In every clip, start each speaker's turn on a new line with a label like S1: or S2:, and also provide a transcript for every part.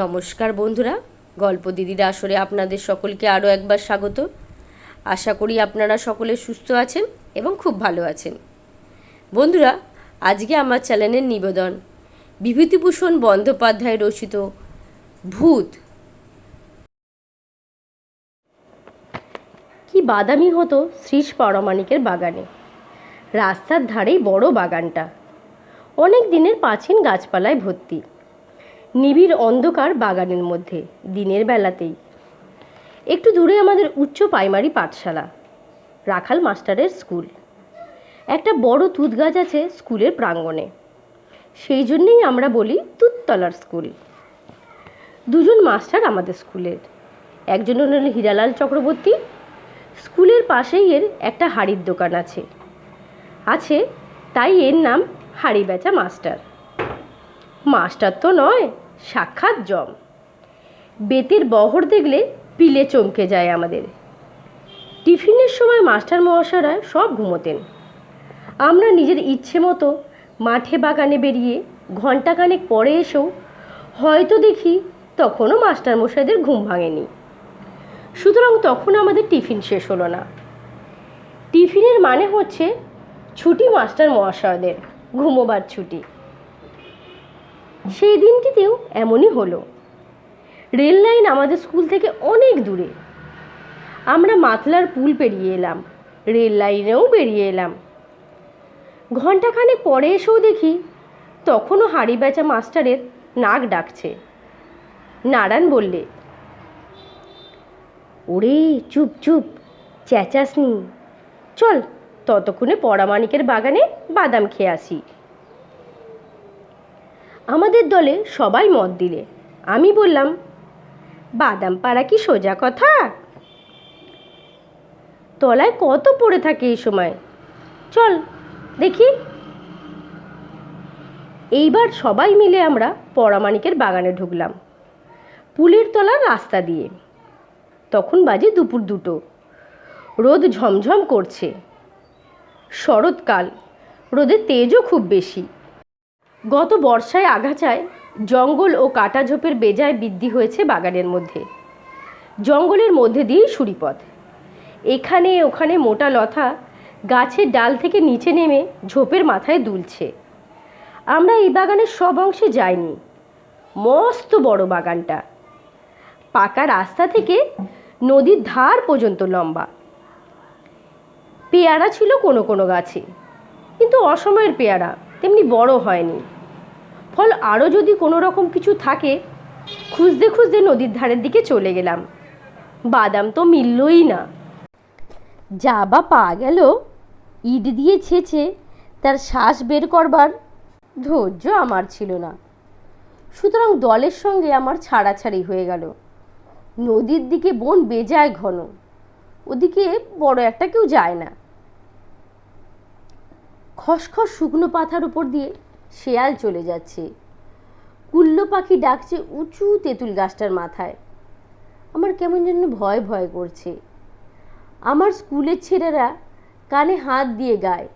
S1: নমস্কার বন্ধুরা, গল্প দিদির আসরে আপনাদের সকলকে আরও একবার স্বাগত। আশা করি আপনারা সকলে সুস্থ আছেন এবং খুব ভালো আছেন। বন্ধুরা, আজকে আমার চ্যানেলের নিবেদন, বিভূতিভূষণ বন্দ্যোপাধ্যায় রচিত ভূত। কি বাদামি হতো শ্রীশ পরমাণিকের বাগানে। রাস্তার ধারেই বড় বাগানটা। অনেক দিনের প্রাচীন গাছপালায় ভর্তি। নিবিড় অন্ধকার বাগানের মধ্যে, দিনের বেলাতেই। একটু দূরে আমাদের উচ্চ প্রাইমারি পাঠশালা, রাখাল মাস্টারের স্কুল। একটা বড় তুত গাছ আছে স্কুলের প্রাঙ্গণে। সেই জন্যেই আমরা বলি তুততলার স্কুল। দুজন মাস্টার আমাদের স্কুলের। একজন হলেন হীরালাল চক্রবর্তী। স্কুলের পাশেই এর একটা হাড়ির দোকান আছে। আছে, তাই এর নাম হাড়ি বেচা মাস্টার। মাস্টার তো নয় সাক্ষাৎ জম। বেতের বহর দেখলে পিলে চমকে যায় আমাদের। টিফিনের সময় মাস্টার মহাশয়রা সব ঘুমোতেন। আমরা নিজের ইচ্ছে মতো মাঠে বাগানে বেরিয়ে ঘন্টাখানেক পরে এসেও হয়তো দেখি তখনও মাস্টার মশাইদের ঘুম ভাঙেনি। সুতরাং তখন আমাদের টিফিন শেষ হলো না। টিফিনের মানে হচ্ছে ছুটি মাস্টার মহাশয়দের, ঘুমোবার ছুটি। সেই দিনটিতেও এমনই হলো। রেল লাইন আমাদের স্কুল থেকে অনেক দূরে। আমরা মাতলার পুল পেরিয়ে এলাম, রেল লাইনেও বেরিয়ে এলাম। ঘন্টাখানেক পরে এসেও দেখি তখনও হাড়ি বেচা মাস্টারের নাক ডাকছে। নারায়ণ বললে, ওরে, চুপ চুপ, চেঁচাসনি। চল, ততক্ষণে পরামানিকের বাগানে বাদাম খেয়ে আসি। আমাদের দলে সবাই মত দিলে। আমি বললাম, বাদাম পাড়া কি সোজা কথা? তলায় কত পড়ে থাকে এই সময়? চল, দেখি। এইবার সবাই মিলে আমরা পরামানিকের বাগানে ঢুকলাম। পুলের তলার রাস্তা দিয়ে। তখন বাজে দুপুর দুটো। রোদ ঝমঝম করছে। শরৎকাল। রোদের তেজও খুব বেশি। গত বর্ষায় আগাছায় জঙ্গল ও কাটা ঝোপের বেজায় বৃদ্ধি হয়েছে বাগানের মধ্যে। জঙ্গলের মধ্যে দিয়েই সুরিপথ। এখানে ওখানে মোটা লতা গাছের ডাল থেকে নিচে নেমে ঝোপের মাথায় দুলছে। আমরা এই বাগানের সব অংশে যাইনি। মস্ত বড় বাগানটা। পাকা রাস্তা থেকে নদীর ধার পর্যন্ত লম্বা। পেয়ারা ছিল কোনো কোনো গাছে, কিন্তু অসময়ের পেয়ারা তেমনি বড় হয়নি। ফল আরও যদি কোনো রকম কিছু থাকে, খুঁজতে খুঁজতে নদীর ধারের দিকে চলে গেলাম। বাদাম তো মিললই না। যা বা পাওয়া গেল, ইট দিয়ে ছেঁচে তার শ্বাস বের করবার ধৈর্য আমার ছিল না। সুতরাং দলের সঙ্গে আমার ছাড়াছাড়ি হয়ে গেল। নদীর দিকে বন বেজায় ঘন, ওদিকে বড় একটা কেউ যায় না। খসখস শুকনো পাথার উপর দিয়ে শেয়াল চলে যাচ্ছে। কুল্ল পাখি ডাকছে উঁচু তেঁতুল গাছটার মাথায়। আমার কেমন যেন ভয় ভয় করছে। আমার স্কুলের ছেলেরা কানে হাত দিয়ে গায়।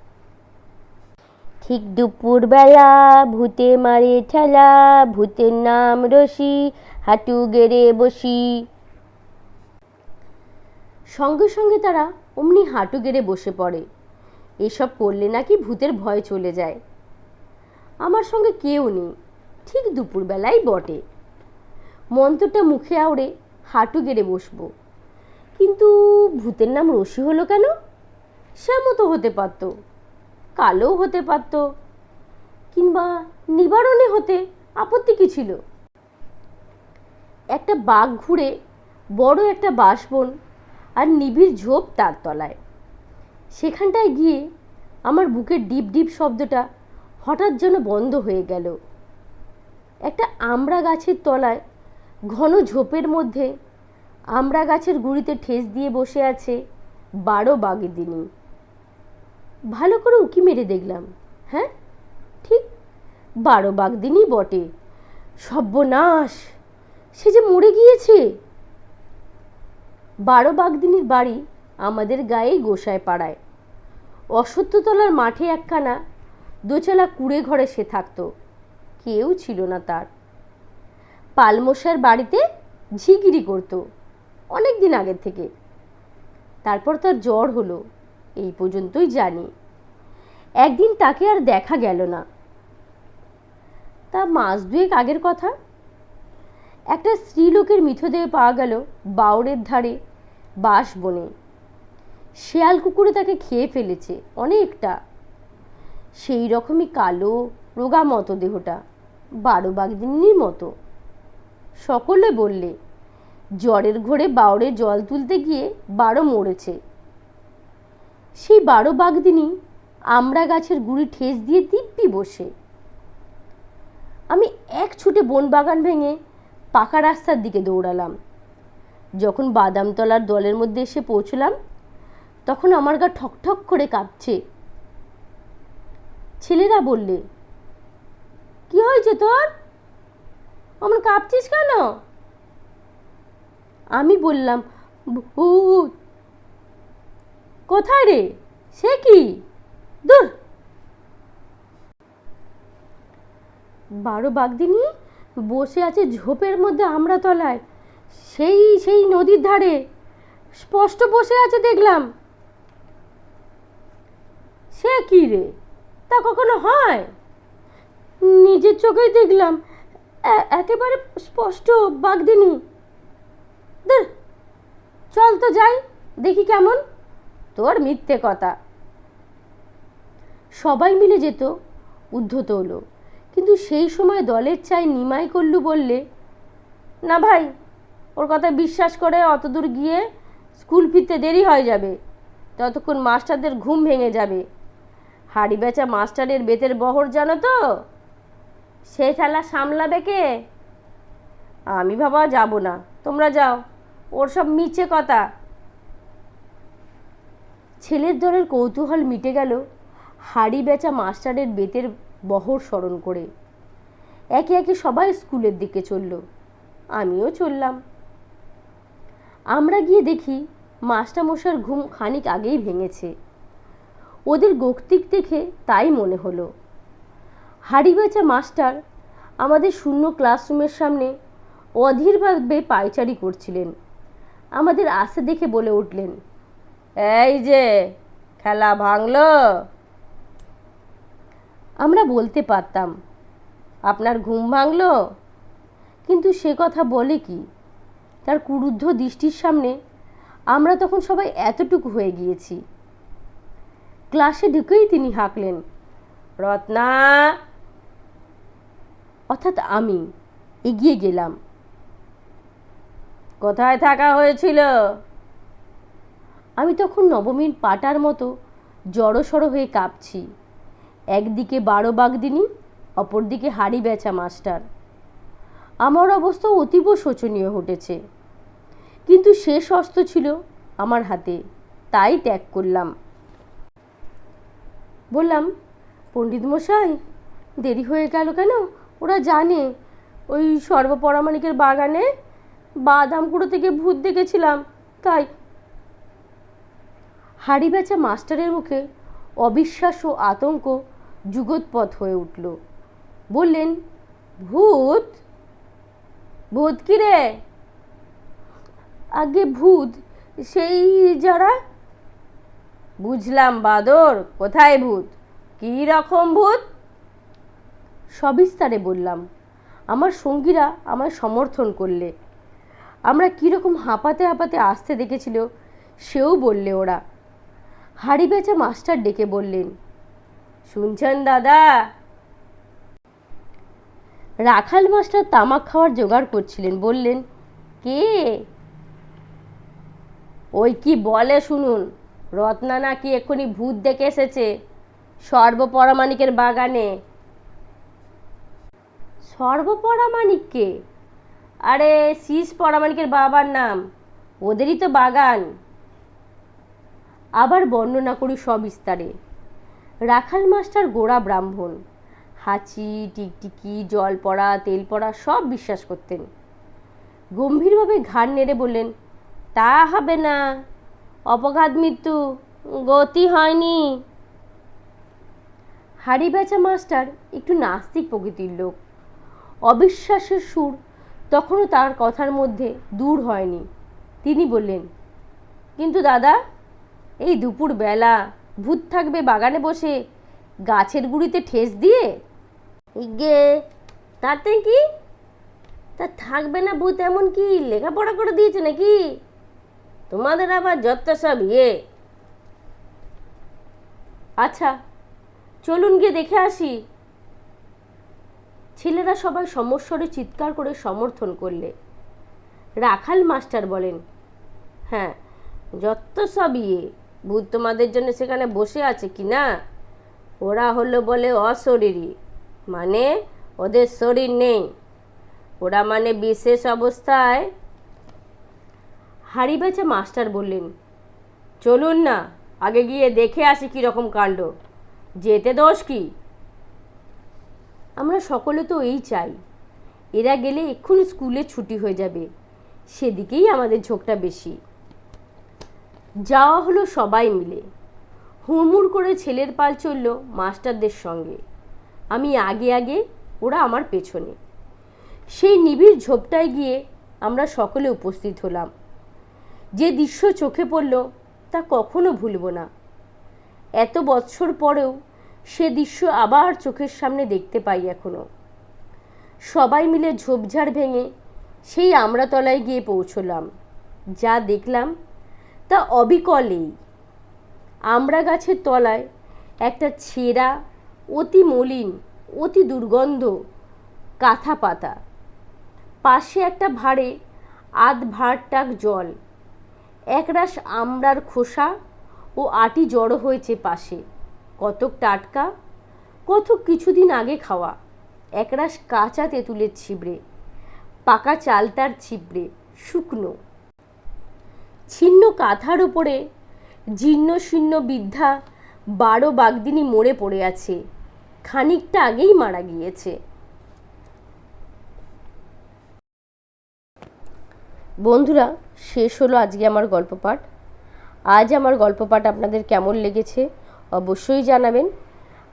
S1: ঠিক দুপুরবেলা ভূতে মারে ঠেলা, ভূতের নাম রশি, হাঁটু গেড়ে বসি। সঙ্গে সঙ্গে তারা অমনি হাঁটু গেড়ে বসে পড়ে। এসব করলে নাকি ভূতের ভয় চলে যায়। আমার সঙ্গে কেউ নেই। ঠিক দুপুরবেলাই বটে। মন্ত্রটা মুখে আওড়ে হাঁটু গেড়ে বসবো। কিন্তু ভূতের নাম রশি হলো কেন? শ্যামও তো হতে পারত। কালোও হতে পারত। কিংবা নিবারণে হতে আপত্তি কী ছিল? একটা বাঘ ঘুরে বড় একটা বাঁশবন আর নিবিড় ঝোপ তার তলায়। সেখানটায় গিয়ে আমার বুকের ডিপ ডিপ শব্দটা হঠাৎ যেন বন্ধ হয়ে গেল। একটা আমড়া গাছের তলায় ঘন ঝোপের মধ্যে আমড়া গাছের গুঁড়িতে ঠেস দিয়ে বসে আছে বারো বাগদিনী। ভালো করে উকি মেরে দেখলাম হ্যাঁ? ঠিক বারো বাগদিনই বটে। সর্বনাশ, সে যে মরে গিয়েছে। বারো বাগদিনীর বাড়ি আমাদের গায়েই গোসায় পাড়ায় অসত্যতলার মাঠে একখানা দোচালা কুড়ে ঘরে সে থাকত। কেউ ছিল না তার। পালমশার বাড়িতে ঝিগিরি করতো অনেক দিন আগের থেকে। তারপর তার জ্বর হলো, এই পর্যন্তই জানি। একদিন তাকে আর দেখা গেল না। তা মাস দুয়েক আগের কথা। একটা স্ত্রীলোকের মৃতদেহ পাওয়া গেল বাউরের ধারে বাঁশ বনে। শেয়াল কুকুরে তাকে খেয়ে ফেলেছে অনেকটা। সেই রকমই কালো, রোগা মতো দেহটা, বারো বাগদিনীর মতো। সকলে বললে, জ্বরের ঘোরে বাউরে জল তুলতে গিয়ে বারো মরেছে। সেই বারো বাগদিনী আমরা গাছের গুড়ি ঠেস দিয়ে দিব্যি বসে। আমি এক ছুটে বন বাগান ভেঙে পাকা রাস্তার দিকে দৌড়ালাম। যখন বাদামতলার দলের মধ্যে এসে পৌঁছলাম, তখন আমার গা ঠকঠক করে কাঁপছে। ছেলেরা বললে, কি হয়েছে তোর? আমার কাঁপছিস কেন? আমি বললাম, ভূত। কোথায় রে? সে কি? দূর। বারো বাগদিনী বসে আছে ঝোপের মধ্যে আমরা তলায় সেই সেই নদীর ধারে। স্পষ্ট বসে আছে দেখলাম। সে কি রে? তা কখনো হয়? নিজের চোখেই দেখলাম একেবারে স্পষ্ট বাগদিনী। চল তো যাই, দেখি কেমন। তোর মিথ্যে কথা। সবাই মিলে যেত, উদ্ধত হলো। কিন্তু সেই সময় দলের চাই নিমাই করলু বললে, না ভাই, ওর কথা বিশ্বাস করে অত দূর গিয়ে স্কুল ফিরতে দেরি হয়ে যাবে। ততক্ষণ মাস্টারদের ঘুম ভেঙে যাবে। হাড়ি বেচা মাস্টারের বেতের বহর জানো তো? সেই খেলা সামলাবে কে? আমি বাবা যাব না। তোমরা যাও। ওর সব মিছে কথা। ছেলের দলের কৌতূহল মিটে গেল হাড়ি বেচা মাস্টারের বেতের বহর স্মরণ করে। একে একে সবাই স্কুলের দিকে চলল। আমিও চললাম। আমরা গিয়ে দেখি মাস্টারমশার ঘুম খানিক আগেই ভেঙেছে। ওদের গক্তিক দেখে তাই মনে হলো। হাড়ি বেচা মাস্টার আমাদের শূন্য ক্লাসরুমের সামনে অধীরভাবে পায়চারি করছিলেন। আমাদের আসে দেখে বলে উঠলেন, এই যে, খেলা ভাঙল? আমরা বলতে পারতাম, আপনার ঘুম ভাঙলো? কিন্তু সে কথা বলে কি? তার কুরুদ্ধ দৃষ্টির সামনে আমরা তখন সবাই এতটুকু হয়ে গিয়েছি। ক্লাসে ঢুকেই তিনি হাঁকলেন। রত্না! অর্থাৎ আমি এগিয়ে গেলাম। কোথায় থাকা হয়েছিল? আমি তখন নবমীর পাটার মতো জড়সড় হয়ে কাঁপছি। একদিকে বারো বাগদিনী, অপরদিকে হাড়ি বেচা মাস্টার। আমার অবস্থা অতীব শোচনীয় ঘটেছে। কিন্তু শেষ অস্ত্র ছিল আমার হাতে, তাই ত্যাগ করলাম। বললাম, পণ্ডিত মশাই, দেরি হয়ে গেল কেন? ওরা জানে। ওই সর্বপরামাণিকের বাগানে বাদাম কুড়ো থেকে ভূত দেখেছিলাম, তাই। হাড়ি বেচা মাস্টারের মুখে অবিশ্বাস ও আতঙ্ক যুগোৎপথ হয়ে উঠল। বললেন, ভূত? ভূত কি রে? আগে ভূত, সেই যারা বুঝলাম বাদর, কোথায় ভূত? কী রকম ভূত? সবিস্তারে বললাম, আমার সঙ্গীরা আমায় সমর্থন করলে। আমরা কীরকম হাঁপাতে হাঁপাতে আসতে দেখেছিল, সেও বললে ওরা। হাড়ি বেচা মাস্টার ডেকে বললেন, শুনছেন দাদা? রাখাল মাস্টার তামাক খাওয়ার জোগাড় করছিলেন, বললেন, কে? ওই কি বলে শুনুন রত্না নাকি এক্ষুনি ভূত দেখে এসেছে? সর্বপরামাণিকের বাগানে। সর্বপরামাণিককে? আরে, শীষ পরামাণিকের বাবার নাম। ওদেরই তো বাগান। আবার বর্ণনা করি সবিস্তারে। রাখাল মাস্টার গোড়া ব্রাহ্মণ। হাঁচি, টিকটিকি, জল পড়া, তেল পড়া সব বিশ্বাস করতেন। গম্ভীরভাবে ঘাড় নেড়ে বললেন, তা হবে না। অপঘাত মৃত্যু, গতি হয়নি। হাড়ি বেচা মাস্টার একটু নাস্তিক প্রকৃতির লোক। অবিশ্বাসের সুর তখনও তার কথার মধ্যে দূর হয়নি। তিনি বললেন, কিন্তু দাদা, এই দুপুর বেলা ভূত থাকবে বাগানে বসে, গাছের গুঁড়িতে ঠেস দিয়ে? গে তাতে কি? তা থাকবে না ভূত এমন কি? লেখাপড়া করে দিয়েছে নাকি? তোমাদের আবার যত সব ইয়ে। আচ্ছা চলুন গিয়ে দেখে আসি। ছেলেরা সবাই সমস্বরে চিৎকার করে সমর্থন করলে। রাখাল মাস্টার বলেন হ্যাঁ যত সব ইয়ে। ভূত তোমাদের জন্য সেখানে বসে আছে কি না? ওরা হলো বলে অশরীরী। মানে ওদের শরীর নেই। ওরা মানে বিশেষ অবস্থায় হাড়ি বেচা মাস্টার বললেন, চলুন না, আগে গিয়ে দেখে আসি কীরকম কাণ্ড। যেতে দোষ কি? আমরা সকলে তো এই চাই। এরা গেলে এক্ষুনি স্কুলে ছুটি হয়ে যাবে। সেদিকেই আমাদের ঝোঁকটা বেশি। যাওয়া হলো সবাই মিলে। হুড়মুড় করে ছেলের পাল চলল মাস্টারদের সঙ্গে। আমি আগে আগে, ওরা আমার পেছনে। সেই নিবিড় ঝোপটায় গিয়ে আমরা সকলে উপস্থিত হলাম। যে দৃশ্য চোখে পড়ল, তা কখনো ভুলব না। এত বৎসর পরেও সে দৃশ্য আবার চোখের সামনে দেখতে পাই এখনও। সবাই মিলে ঝোপঝাড় ভেঙে সেই আমড়াতলায় গিয়ে পৌঁছলাম। যা দেখলাম, তা অবিকলেই। আমরা গাছের তলায় একটা ছেঁড়া, অতি মলিন, অতি দুর্গন্ধ কাঁথা পাতা পাশে একটা ভাঁড়ে আধ ভাঁড় টাক জল। একরাশ আমড়ার খোসা ও আটি জড়ো হয়েছে পাশে। কতক টাটকা, কতক কিছুদিন আগে খাওয়া। একরাশ কাঁচা তেঁতুলের ছিবড়ে, পাকা চালতার ছিবড়ে, শুকনো। ছিন্ন কাঁথার ওপরে জীর্ণ শীর্ণ বৃদ্ধা বারো বাগদিনী মরে পড়ে আছে। খানিকটা আগেই মারা গিয়েছে। বন্ধুরা, শেষ হলো আজকে আমার গল্প পাঠ আজ আমার গল্প পাঠ আপনাদের কেমন লেগেছে অবশ্যই জানাবেন।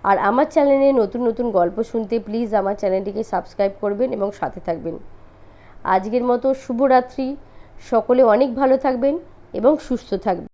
S1: আর আমার চ্যানেলে নতুন নতুন গল্প শুনতে প্লিজ আমার চ্যানেলটিকে সাবস্ক্রাইব করবেন এবং সাথে থাকবেন। আজকের মতো শুভরাত্রি। সকলে অনেক ভালো থাকবেন এবং সুস্থ থাকবেন।